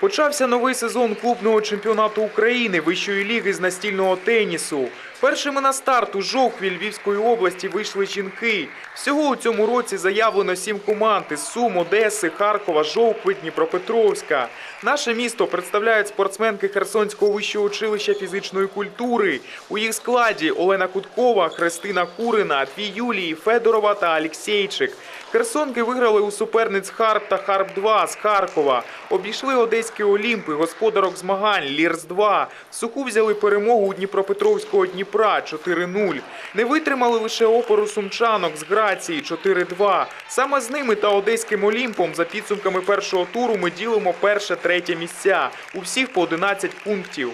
Почався новий сезон клубного чемпіонату України вищої ліги з настільного тенісу. Першими на старт у Жовкві Львівської області вийшли жінки. Всього у цьому році заявлено сім команд із Сум, Одеси, Харкова, Жовкви, Дніпропетровська. Наше місто представляють спортсменки Херсонського вищого училища фізичної культури. У їх складі Олена Куткова, Христина Курина, дві Юлії, Федорова та Алексєйчик. Херсонки виграли у суперниць Харп та Харп-2 з Харкова. Обійшли одеські Олімпи, господарок змагань Лірс-2. Суху взяли перемогу у Дніпропетровського Дніпра 4-0. Не витримали лише опору сумчанок з Грації 4-2. Саме з ними та одеським Олімпом за підсумками першого туру ми ділимо перше-третє місця. У всіх по 11 пунктів.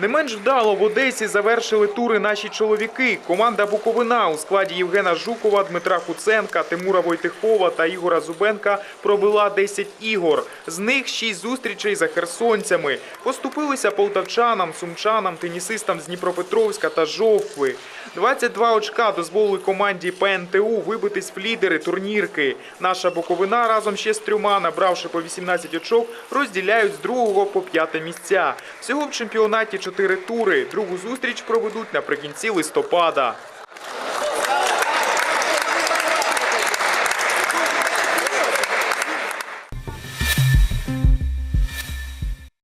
Не менш вдало в Одесі завершили тури наші чоловіки. Команда Буковина у складі Євгена Жукова, Дмитра Куценка, Тимура Войтихова та Ігора Зубенка провела 10 ігор. З них 6 зустрічей за херсонцями. Поступилися полтавчанам, сумчанам, тенісистам з Дніпропетровська та Жовкви. 22 очка дозволили команді ПНТУ вибитись в лідери турнірки. Наша Буковина разом ще з трьома, набравши по 18 очок, розділяють з другого по п'яте місця. Всього в чемпіонаті 4 тури. Другу зустріч проведуть наприкінці листопада.